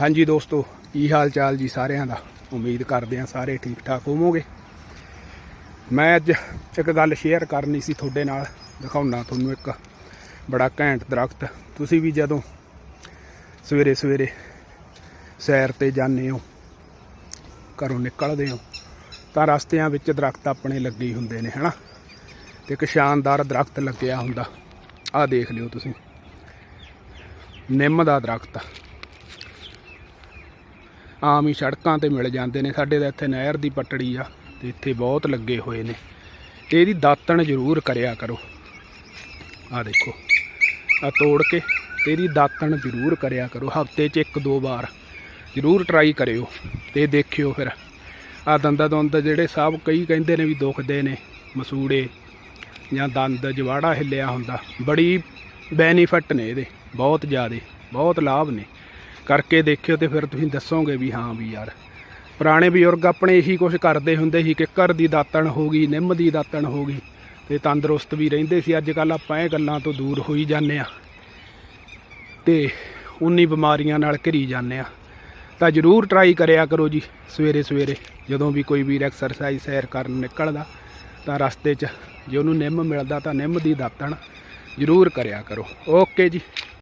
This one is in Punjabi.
ਹਾਂਜੀ ਦੋਸਤੋ, ਕੀ ਹਾਲ ਚਾਲ ਜੀ ਸਾਰਿਆਂ ਦਾ? ਉਮੀਦ ਕਰਦੇ ਹਾਂ ਸਾਰੇ ਠੀਕ ਠਾਕ ਹੋਵੋਗੇ। ਮੈਂ ਅੱਜ ਇੱਕ ਗੱਲ ਸ਼ੇਅਰ ਕਰਨੀ ਸੀ ਤੁਹਾਡੇ ਨਾਲ, ਦਿਖਾਉਣਾ ਤੁਹਾਨੂੰ ਇੱਕ ਬੜਾ ਘੈਂਟ ਦਰਖਤ। ਤੁਸੀਂ ਵੀ ਜਦੋਂ ਸਵੇਰੇ ਸਵੇਰੇ ਸੈਰ ਤੇ ਜਾਂਦੇ ਹੋ, ਘਰੋਂ ਨਿਕਲਦੇ ਹੋ, ਤਾਂ ਰਸਤਿਆਂ ਵਿੱਚ ਦਰਖਤ ਆਪਣੇ ਲੱਗੇ ਹੁੰਦੇ ਨੇ, ਹਨਾ? ਤੇ ਇੱਕ ਸ਼ਾਨਦਾਰ ਦਰਖਤ ਲੱਗਿਆ ਹੁੰਦਾ। ਆਹ ਦੇਖ ਲਿਓ ਤੁਸੀਂ। ਨਿੰਮ ਦਾ ਦਰਖਤ। ਆਮ ਹੀ ਸੜਕਾਂ ਤੇ ਮਿਲ ਜਾਂਦੇ ਨੇ। ਸਾਡੇ ਤਾਂ ਇੱਥੇ ਨਹਿਰ ਦੀ ਪਟੜੀ ਆ ਤੇ ਇੱਥੇ ਬਹੁਤ ਲੱਗੇ ਹੋਏ ਨੇ। ਤੇ ਇਹਦੀ ਦਾਤਣ ਜ਼ਰੂਰ ਕਰਿਆ ਕਰੋ। ਆ ਦੇਖੋ ਆ ਤੋੜ ਕੇ ਤੇ ਇਹਦੀ ਦਾਤਣ ਜ਼ਰੂਰ ਕਰਿਆ ਕਰੋ। ਹਫ਼ਤੇ 'ਚ ਇੱਕ ਦੋ ਵਾਰ ਜ਼ਰੂਰ ਟਰਾਈ ਕਰਿਓ ਤੇ ਦੇਖਿਓ ਫਿਰ। ਆ ਦੰਦਾਂ ਦੰਦ ਜਿਹੜੇ ਸਭ ਕਈ ਕਹਿੰਦੇ ਨੇ ਵੀ ਦੁਖਦੇ ਨੇ, ਮਸੂੜੇ ਜਾਂ ਦੰਦ ਜਵਾੜਾ ਹਿੱਲਿਆ ਹੁੰਦਾ। ਬੜੀ ਬੈਨੀਫਿਟ ਨੇ ਇਹਦੇ, ਬਹੁਤ ਜ਼ਿਆਦੇ, ਬਹੁਤ ਲਾਭ ਨੇ। ਕਰਕੇ ਦੇਖਿਓ ਤੇ ਫਿਰ ਤੁਸੀਂ ਦੱਸੋਗੇ ਵੀ ਹਾਂ ਵੀ ਯਾਰ। ਪੁਰਾਣੇ ਬਜ਼ੁਰਗ ਆਪਣੇ ਇਹੀ ਕੁਝ ਕਰਦੇ ਹੁੰਦੇ ਸੀ, ਕਿੱਕਰ ਦੀ ਦਾਤਣ ਹੋ ਗਈ, ਨਿੰਮ ਦੀ ਦਾਤਣ ਹੋ ਗਈ, ਤੇ ਤੰਦਰੁਸਤ ਵੀ ਰਹਿੰਦੇ ਸੀ। ਅੱਜ ਕੱਲ ਆਪਾਂ ਇਹ ਗੱਲਾਂ ਤੋਂ ਦੂਰ ਹੋਈ ਜਾਂਦੇ ਆ ਤੇ ਉਨੀ ਬਿਮਾਰੀਆਂ ਨਾਲ ਘਿਰੀ ਜਾਂਦੇ ਆ ਤਾਂ ਜਰੂਰ ਟਰਾਈ ਕਰਿਆ ਕਰੋ ਜੀ ਸਵੇਰੇ ਸਵੇਰੇ ਜਦੋਂ ਵੀ ਕੋਈ ਵੀਰ ਐਕਸਰਸਾਈਜ਼ ਸੈਰ ਕਰਨ ਨਿਕਲਦਾ, ਤਾਂ ਰਸਤੇ 'ਚ ਜੇ ਉਹਨੂੰ ਨਿੰਮ ਮਿਲਦਾ ਤਾਂ ਨਿੰਮ ਦੀ ਦਾਤਣ ਜਰੂਰ ਕਰਿਆ ਕਰੋ। ਓਕੇ ਜੀ।